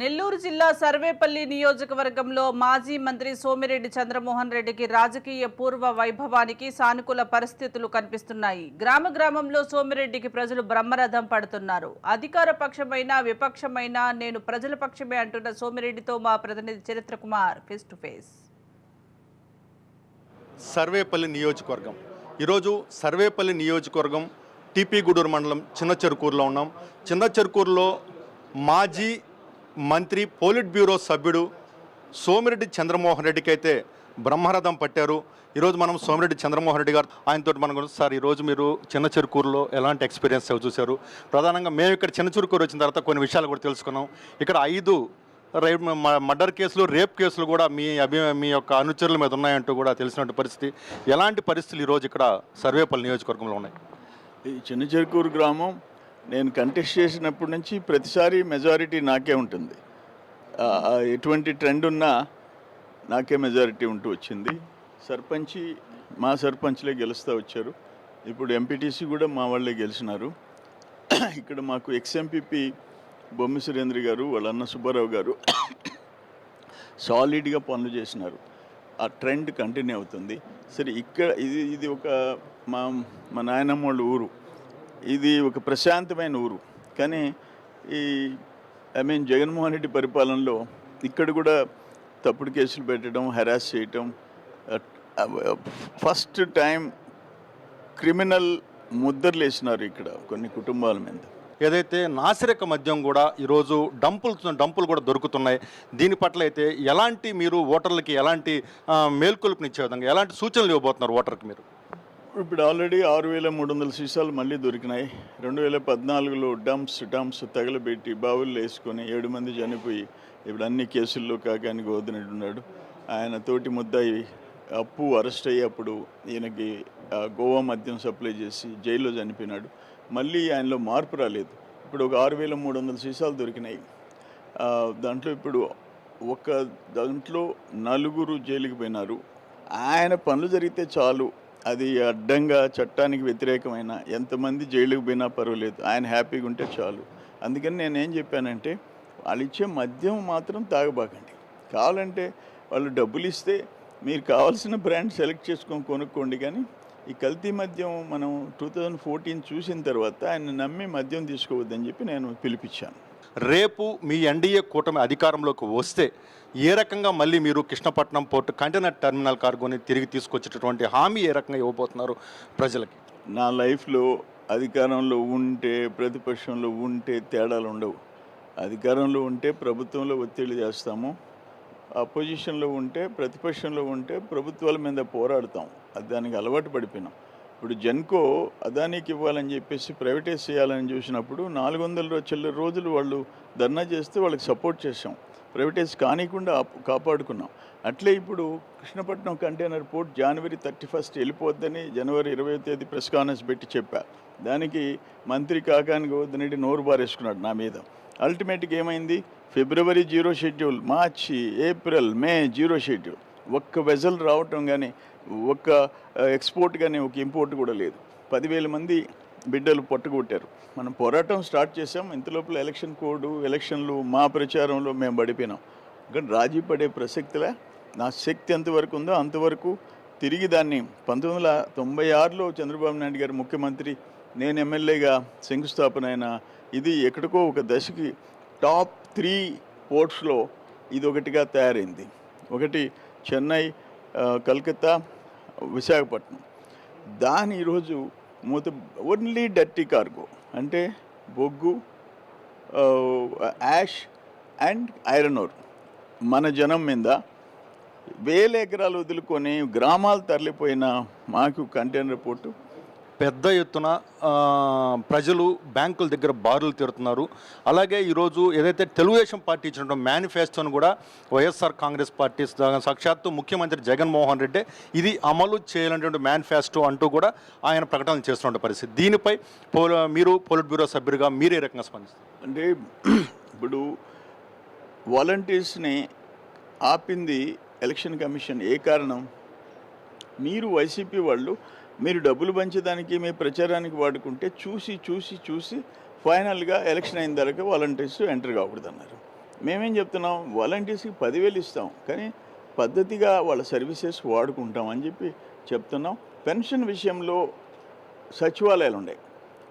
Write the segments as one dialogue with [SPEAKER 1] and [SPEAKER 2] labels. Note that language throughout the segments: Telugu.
[SPEAKER 1] నెల్లూరు జిల్లా సర్వేపల్లి నియోజకవర్గంలో మాజీ మంత్రి సోమిరెడ్డి చంద్రమోహన్ రెడ్డికి రాజకీయ పూర్వ వైభవానికి సానుకూల పరిస్థితులు కనిపిస్తున్నాయి. గ్రామ గ్రామంలో సోమిరెడ్డికి ప్రజలు బ్రహ్మరథం పడుతున్నారు. అధికార పక్షమైన విపక్షమైన నేను ప్రజల పక్షమే అంటున్న సోమిరెడ్డితో మా ప్రతినిధి Charitra Kumar face to face.
[SPEAKER 2] Sarvepalli నియోజకవర్గం. ఈరోజు సర్వేపల్లి నియోజకవర్గం టీపీ గూడూరు మండలం చిన్న చెరుకూరులో ఉన్నాం. చిన్న చెరుకూరులో మాజీ మంత్రి పోలిట్ బ్యూరో సభ్యుడు సోమిరెడ్డి చంద్రమోహన్ రెడ్డికి అయితే బ్రహ్మరథం పట్టారు. ఈరోజు మనం సోమిరెడ్డి చంద్రమోహన్ రెడ్డి గారు ఆయనతో మనం సార్ ఈరోజు మీరు చిన్న చెరుకూరులో ఎలాంటి ఎక్స్పీరియన్స్ చూశారు? ప్రధానంగా మేము ఇక్కడ చిన్న చిరుకూరు వచ్చిన తర్వాత కొన్ని విషయాలు కూడా తెలుసుకున్నాం. ఇక్కడ ఐదు రేప్ మర్డర్ కేసులు రేప్ కేసులు కూడా మీ అభి మీ యొక్క అనుచరుల మీద ఉన్నాయంటూ కూడా తెలిసినట్టు పరిస్థితి. ఎలాంటి పరిస్థితులు ఈరోజు ఇక్కడ సర్వేపల్లి నియోజకవర్గంలో ఉన్నాయి?
[SPEAKER 3] ఈ చిన్న చిరుకూరు గ్రామం నేను కంటెస్ట్ చేసినప్పటి నుంచి ప్రతిసారి మెజారిటీ నాకే ఉంటుంది. ఎటువంటి ట్రెండ్ ఉన్నా నాకే మెజారిటీ ఉంటూ వచ్చింది. సర్పంచి మా సర్పంచ్లే గెలుస్తూ వచ్చారు. ఇప్పుడు ఎంపీటీసీ కూడా మా వాళ్ళే గెలిచినారు. ఇక్కడ మాకు ఎక్స్ఎంపీపీ బొమ్మి సురేంద్ర గారు వాళ్ళ అన్న సుబ్బారావు గారు సాలిడ్గా పనులు చేసినారు. ఆ ట్రెండ్ కంటిన్యూ అవుతుంది. సరే ఇక్కడ ఇది ఇది ఒక మా మా నాయనమ్మ వాళ్ళ ఊరు. ఇది ఒక ప్రశాంతమైన ఊరు. కానీ ఈ ఐ మీన్ జగన్మోహన్ రెడ్డి పరిపాలనలో ఇక్కడ కూడా తప్పుడు కేసులు పెట్టడం హెరాస్ చేయటం ఫస్ట్ టైం క్రిమినల్ ముద్రలు వేసినారు ఇక్కడ కొన్ని కుటుంబాల మీద.
[SPEAKER 2] ఏదైతే నాసిరక మద్యం కూడా ఈరోజు డంపులు డంపులు కూడా దొరుకుతున్నాయి. దీని పట్ల అయితే ఎలాంటి మీరు ఓటర్లకి ఎలాంటి ఆ, మేల్కొలుపునిచ్చే విధంగా ఎలాంటి సూచనలు ఇవ్వబోతున్నారు ఓటర్కి మీరు?
[SPEAKER 3] ఇప్పుడు ఆల్రెడీ ఆరు వేల మూడు వందల సీసాలు మళ్ళీ దొరికినాయి. రెండు వేల పద్నాలుగులో డంప్స్ డంప్స్ తగలబెట్టి బావుల్లో వేసుకొని ఏడు మంది చనిపోయి ఇప్పుడు అన్ని కేసుల్లో కాకానికి వదినట్టున్నాడు. ఆయన తోటి ముద్దాయి అప్పు అరెస్ట్ అయ్యేప్పుడు ఈయనకి గోవా మద్యం సప్లై చేసి జైల్లో చనిపోయినాడు. మళ్ళీ ఆయనలో మార్పు రాలేదు. ఇప్పుడు ఒక ఆరు వేల మూడు వందల సీసాలు దొరికినాయి. దాంట్లో ఇప్పుడు ఒక దాంట్లో నలుగురు జైలుకి పోయినారు. ఆయన పనులు జరిగితే చాలు. అది అడ్డంగా చట్టానికి వ్యతిరేకమైన ఎంతమంది జైలుకి పోయినా పర్వాలేదు. ఆయన హ్యాపీగా ఉంటే చాలు. అందుకని నేను ఏం చెప్పానంటే వాళ్ళు ఇచ్చే మద్యం మాత్రం తాగబాకండి. కావాలంటే వాళ్ళు డబ్బులు ఇస్తే మీరు కావాల్సిన బ్రాండ్ సెలెక్ట్ చేసుకొని కొనుక్కోండి. కానీ ఈ కల్తీ మద్యం మనం టూ థౌజండ్ ఫోర్టీన్ చూసిన తర్వాత ఆయన నమ్మి మద్యం తీసుకోవద్దని చెప్పి నేను పిలిపించాను.
[SPEAKER 2] రేపు మీ ఎన్డీఏ కూటమి అధికారంలోకి వస్తే ఏ రకంగా మళ్ళీ మీరు కృష్ణపట్నం పోర్టు కంటైనర్ టెర్మినల్ కార్గోని తిరిగి తీసుకొచ్చేటటువంటి హామీ ఏ రకంగా ఇవ్వబోతున్నారు ప్రజలకి?
[SPEAKER 3] నా లైఫ్లో అధికారంలో ఉంటే ప్రతిపక్షంలో ఉంటే తేడాలు ఉండవు. అధికారంలో ఉంటే ప్రభుత్వంలో ఒత్తిడి చేస్తాము. అపోజిషన్లో ఉంటే ప్రతిపక్షంలో ఉంటే ప్రభుత్వాల మీద పోరాడతాం. అది దానికి అలవాటు పడిపోయినాం. ఇప్పుడు జెన్కో అదానీకి ఇవ్వాలని చెప్పేసి ప్రైవేటైజ్ చేయాలని చూసినప్పుడు నాలుగు వందల చిల్లర రోజులు వాళ్ళు ధర్నా చేస్తే వాళ్ళకి సపోర్ట్ చేసాం ప్రైవేటైజ్ కానికుండా కాపాడుకున్నాం. అట్లే ఇప్పుడు కృష్ణపట్నం కంటైనర్ పోర్ట్ జనవరి థర్టీ ఫస్ట్ వెళ్ళిపోద్దని జనవరి ఇరవై తేదీ ప్రెస్ కాన్ఫరెన్స్ పెట్టి చెప్పా. దానికి మంత్రి కాకాని గోదనడి నోరు బారేసుకున్నాడు నా మీద. అల్టిమేట్గా ఏమైంది? ఫిబ్రవరి జీరో షెడ్యూల్ మార్చి ఏప్రిల్ మే జీరో షెడ్యూల్. ఒక్క వెజల్ రావటం కానీ ఒక్క ఎక్స్పోర్ట్ కానీ ఒక ఇంపోర్ట్ కూడా లేదు. పదివేల మంది బిడ్డలు పట్టుకొట్టారు. మనం పోరాటం స్టార్ట్ చేసాం ఇంతలోపల ఎలక్షన్ కోడ్ ఎలక్షన్లు మా ప్రచారంలో మేము పడిపోయినాం. కానీ రాజీ పడే ప్రసక్తిలా నా శక్తి ఎంతవరకు ఉందో అంతవరకు తిరిగి దాన్ని పంతొమ్మిది వందల తొంభై ఆరులో చంద్రబాబు నాయుడు గారు ముఖ్యమంత్రి నేను ఎమ్మెల్యేగా శంకుస్థాపన అయిన ఇది ఎక్కడికో ఒక దశకి టాప్ త్రీ పోర్ట్స్లో ఇది ఒకటిగా తయారైంది. ఒకటి చెన్నై కలకత్తా విశాఖపట్నం. దాని ఈరోజు మూత ఓన్లీ డర్టీ కార్గో అంటే బొగ్గు యాష్ అండ్ ఐరన్ ఓర్ మన జనం మీద వేల ఎకరాలు వదులుకొని గ్రామాలు తరలిపోయిన మాకు కంటైనర్ పోర్టు
[SPEAKER 2] పెద్ద ఎత్తున ప్రజలు బ్యాంకుల దగ్గర బారులు తీరుతున్నారు. అలాగే ఈరోజు ఏదైతే తెలుగుదేశం పార్టీ ఇచ్చిన మేనిఫెస్టోను కూడా వైఎస్ఆర్ కాంగ్రెస్ పార్టీ సాక్షాత్తు ముఖ్యమంత్రి జగన్మోహన్ రెడ్డి ఇది అమలు చేయాలనేటువంటి మేనిఫెస్టో అంటూ కూడా ఆయన ప్రకటనలు చేస్తున్న పరిస్థితి. దీనిపై పోల మీరు పోలిట్ బ్యూరో సభ్యుడిగా మీరు ఏ రకంగా స్పందిస్తారు?
[SPEAKER 3] అంటే ఇప్పుడు వాలంటీర్స్ని ఆపింది ఎలక్షన్ కమిషన్. ఏ కారణం? మీరు వైసీపీ వాళ్ళు మీరు డబ్బులు పంచేదానికి మీ ప్రచారానికి వాడుకుంటే చూసి చూసి చూసి ఫైనల్గా ఎలక్షన్ అయిన తర్వాత వాలంటీర్స్ ఎంటర్ కాకూడదు అన్నారు మేమేం చెప్తున్నాం? వాలంటీర్స్కి పదివేలు ఇస్తాం. కానీ పద్ధతిగా వాళ్ళ సర్వీసెస్ వాడుకుంటాం అని చెప్పి చెప్తున్నాం. పెన్షన్ విషయంలో సచివాలయాలు ఉన్నాయి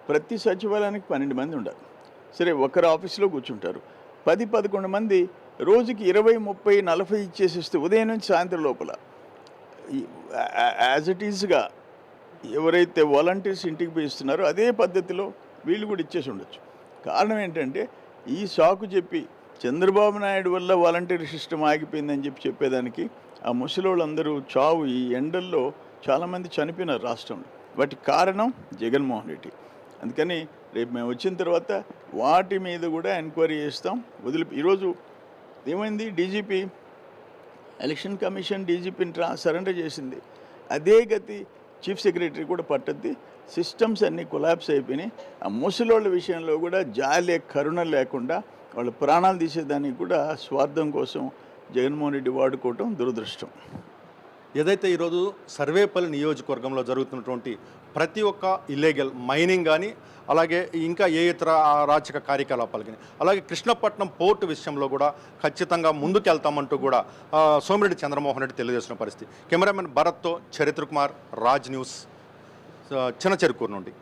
[SPEAKER 3] ప్రతి సచివాలయానికి పన్నెండు మంది ఉండాలి. సరే ఒకరు ఆఫీస్లో కూర్చుంటారు. పది పదకొండు మంది రోజుకి ఇరవై ముప్పై నలభై ఇచ్చేసిస్తే ఉదయం నుంచి సాయంత్రం లోపల యాజ్ ఇట్ ఈజ్గా ఎవరైతే వాలంటీర్స్ ఇంటికి పోయి ఇస్తున్నారో అదే పద్ధతిలో వీళ్ళు కూడా ఇచ్చేసి ఉండొచ్చు. కారణం ఏంటంటే ఈ సాకు చెప్పి చంద్రబాబు నాయుడు వల్ల వాలంటీర్ సిస్టమ్ ఆగిపోయిందని చెప్పి చెప్పేదానికి ఆ ముసలోళ్ళందరూ చావు ఈ ఎండల్లో చాలామంది చనిపోయినారు రాష్ట్రంలో. వాటికి కారణం జగన్మోహన్ రెడ్డి. అందుకని రేపు మేము వచ్చిన తర్వాత వాటి మీద కూడా ఎంక్వైరీ చేస్తాం. వదిలి ఈరోజు ఏమైంది? డీజీపీ ఎలక్షన్ కమిషన్ డీజీపీని ట్రా సరెండర్ చేసింది. అదే గతి చీఫ్ సెక్రటరీ కూడా పట్టద్ది. సిస్టమ్స్ అన్నీ కొలాబ్స్ అయిపోయినాయి. ఆ ముసలోళ్ళ విషయంలో కూడా జాలే కరుణ లేకుండా వాళ్ళ ప్రాణాలు తీసేదానికి కూడా స్వార్థం కోసం జగన్మోహన్ రెడ్డి వాడుకోవటం దురదృష్టం.
[SPEAKER 2] ఏదైతే ఈరోజు సర్వేపల్లి నియోజకవర్గంలో జరుగుతున్నటువంటి ప్రతి ఒక్క ఇల్లీగల్ మైనింగ్ కానీ అలాగే ఇంకా ఏ ఇతర అరాచక కార్యకలాపాలు కానీ అలాగే కృష్ణపట్నం పోర్టు విషయంలో కూడా ఖచ్చితంగా ముందుకెళ్తామంటూ కూడా సోమిరెడ్డి చంద్రమోహన్ రెడ్డి తెలియజేసిన పరిస్థితి. కెమెరామెన్ భరత్తో చరిత్ర కుమార్ రాజ్ న్యూస్ చిన్న చెరుకూరు నుండి.